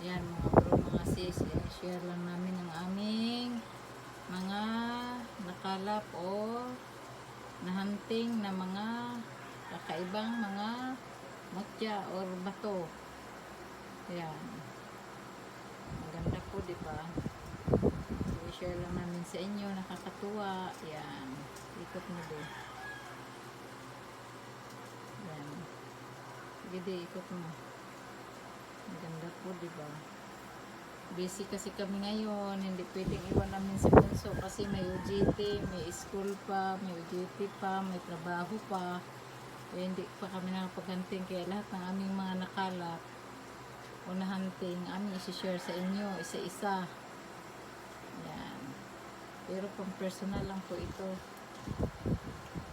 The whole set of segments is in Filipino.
Yan mga bro, mga sis, share lang namin ang aming mga nakalap o nahunting na mga kakaibang mga mutya or bato. Yan. Maganda po, di ba? So, share lang namin sa inyo, nakakatuwa. Yan. Ikot mo doon. Yan. Sige, ikot mo. Maganda po, di ba? Busy kasi kami ngayon, hindi pwedeng iwan namin si Bunso kasi may UGT, may school pa, may UGT pa, may trabaho pa. Eh, hindi pa kami nakapaghanting kaya lahat ng aming mga nakalap o nahunting, aming isi-share sa inyo, isa-isa. Yan. Pero pang personal lang po ito.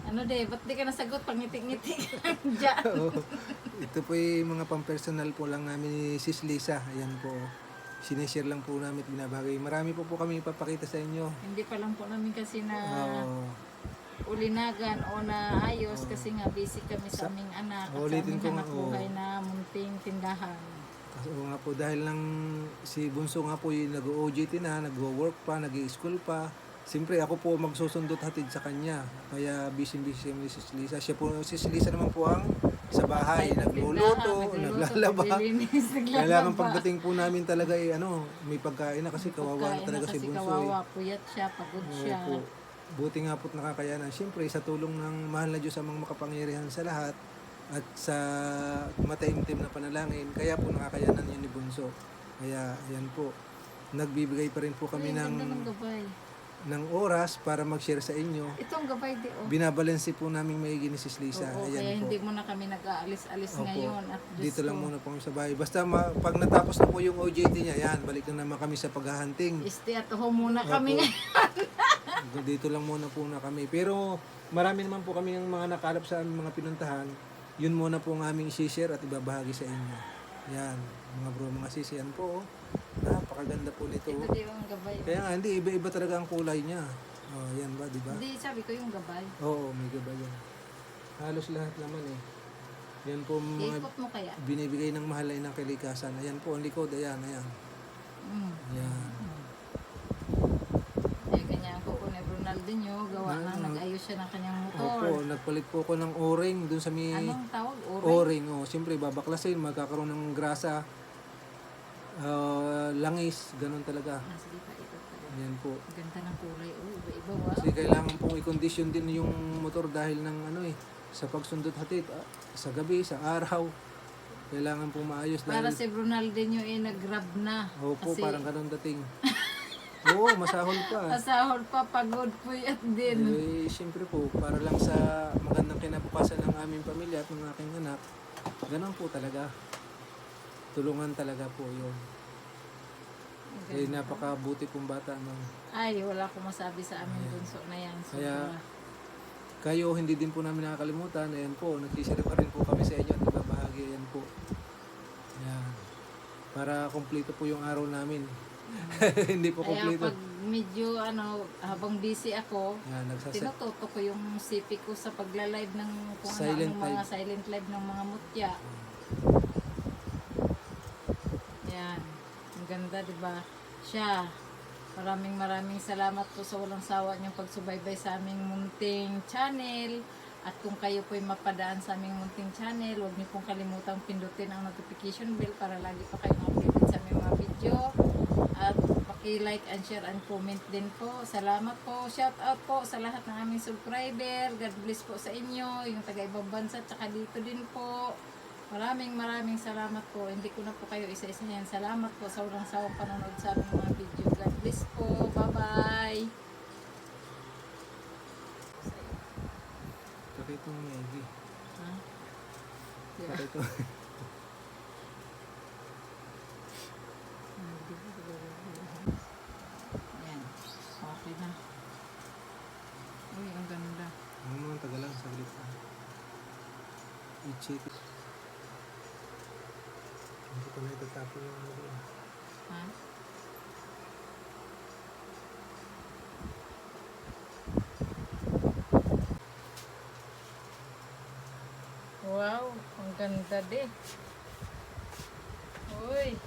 Ano de, ba't di ka nasagot? Pangiti-ngiti ka lang dyan. Oo. Ito po yung mga pang-personal po lang namin ni Sis Lisa. Ayan po. Sineshare lang po namin at binabagay. Marami po po kami ipapakita sa inyo. Hindi pa lang po namin kasi na Oo. ulinagan o na ayos kasi nga busy kami sa aming anak at sa Ulitin aming ko nga, buhay na munting tindahan. Kasi oo nga po dahil lang si Bunso nga po yung nag-OJT na, nag-work pa, nag-school pa. Siyempre ako po magsusundot hatid sa kanya. Kaya busy-busy si Sis Lisa. Siya po, si Lisa naman po ang sa bahay, nagluluto, naglalaba. Kailangan pagdating po namin talaga eh, ano, may pagkain na kasi kawawa na talaga si Bunso. kawawa, puyat siya, pagod siya. Opo. Buti nga po't nakakayanan. Siyempre, sa tulong ng mahal na Diyos sa mga makapangyarihan sa lahat at sa mataimtim na panalangin, kaya po nakakayanan yun ni Bunso. Kaya, ayan po. Nagbibigay pa rin po kami Ay, ang ng, ng. Ng oras para mag-share sa inyo. Itong gabay di oh. Binabalansi po namin maigi ni Sis Lisa. Oo, kaya ayan po. hindi mo na kami nag-aalis-alis Opo. ngayon. At Diyos Dito lang ko, muna po kami sa bahay. Basta ma- pag natapos na po yung OJT niya, yan, balik na naman kami sa paghahunting. Stay at home muna kami Opo. ngayon. Dito lang muna po na kami. Pero marami naman po kami yung mga nakalap sa aming mga pinuntahan. Yun muna po ang aming isi-share at ibabahagi sa inyo. Yan, mga bro, mga sis, yan po. oh. Napakaganda po nito. Ito yung gabay. Kaya nga, hindi, iba-iba talaga ang kulay niya. Oh, yan ba, di ba? Hindi, sabi ko yung gabay. Oo, may gaba yan. Halos lahat naman eh. Yan po mga Ikot mo kaya. binibigay ng mahal ay ng kalikasan. Ayan po, ang likod, ayan, ayan. Mm. Ayan. Eh, ganyan ko ni Ronaldinho, gawa na Ah. nag-ayos siya ng kanyang Opo, motor. nagpalit po ko ng o-ring dun sa may... Anong tawag? Ore? O-ring, oh. Siyempre, babaklasin, magkakaroon ng grasa, ah, langis, ganun talaga. Ah, sige pa, ikot pa. din. Yan po. Ganda ng kulay. Oh, iba-iba wa. Kasi kailangan pong i-condition din yung motor dahil ng ano eh, sa pagsundot hatid, ah, sa gabi, sa araw. Kailangan pong maayos Para dahil, si Ronaldinho eh, nag-grab na. opo, Kasi parang ganun dating. Oo, masahol pa. asahol pa, pagod po yan din. Eh, siyempre po, para lang sa magandang kinabukasan ng aming pamilya at ng aking anak, ganun po talaga. Tulungan talaga po yun. Eh, napakabuti pong bata ng Ay, wala akong masabi sa aming bunso na yan. So, Kaya, kayo hindi din po namin nakakalimutan. Ayan po, nagsishare pa rin po kami sa inyo at ibabahagi. Ayan po. Ayan. Para kumpleto po yung araw namin. hindi po kaya kumpleto. pag medyo ano, habang busy ako, Ayan, nagsasa- tinututo ko yung CP ko sa pagla-live ng kung Silent ano, ang mga live. silent live ng mga mutya. Yan. Ang ganda, di ba? Siya. Maraming maraming salamat po sa walang sawa niyong pagsubaybay sa aming munting channel. At kung kayo po'y mapadaan sa aming munting channel, huwag niyo pong kalimutang pindutin ang notification bell para lagi pa kayong updated sa aming mga video. At paki-like and share and comment din po. Salamat po. Shout out po sa lahat ng aming subscriber. God bless po sa inyo. Yung taga ibang bansa, tsaka dito din po. Maraming maraming salamat po. Hindi ko na po kayo isa-isahin. Salamat po sa walang sawang panonood sa aming mga video. God bless po. Bye-bye. Pakito mo, Maggie. Ha? Yeah. Pakito. Yan. Okay na. Uy, ang ganda. Ano naman, tagal lang, saglit lang. I-check ko na itatapin yung ano yun. Ha? Wow, ang ganda din. Uy!